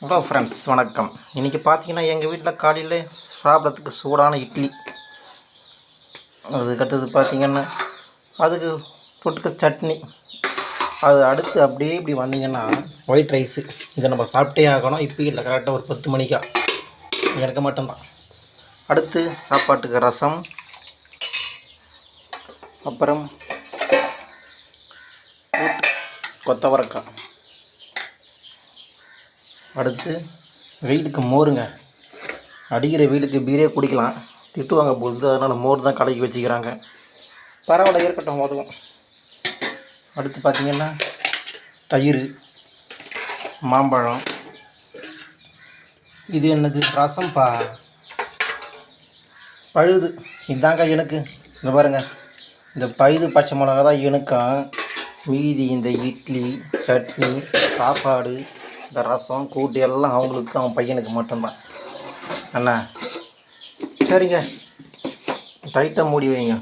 Hello friends வணக்கம். இன்றைக்கி பார்த்தீங்கன்னா எங்கள் வீட்டில் காலையில் சாப்பிட்றதுக்கு சூடான இட்லி. அதுக்கடுத்தது பார்த்திங்கன்னா அதுக்கு தொட்டுக்க சட்னி. அது அடுத்து அப்படியே இப்படி வந்தீங்கன்னா ஒயிட் ரைஸு இதை நம்ம சாப்பிட்டே ஆகணும். இப்போ இல்லை கரெக்டாக ஒரு பத்து மணிக்கா. எனக்கு மட்டும்தான். அடுத்து சாப்பாட்டுக்கு ரசம். அப்புறம் கொத்தவரக்காய் அடுத்து வெயிலுக்கு மோருங்க. அடிக்கிற வெயிலுக்கு பீரே குடிக்கலாம். திட்டுவாங்க பொழுது அதனால் மோர் தான் கலக்கி வச்சுக்கிறாங்க. பரவாயில்ல இருக்கட்டும் உதவும் அடுத்து பார்த்திங்கன்னா தயிர் மாம்பழம். இது என்னது? ரசம் பா பழுது. இதாங்க எனக்கு. இந்த பாருங்க. இந்த பழுது பச்சை மிளகா தான் எனக்கும். மீதி இந்த இட்லி சட்னி சாப்பாடு. இந்த ரசம் கூட்டு எல்லாம் அவங்களுக்கு அவன் பையனுக்கு மட்டும்தான். அண்ணா சரிங்க. டைட்டாக மூடி வைங்க.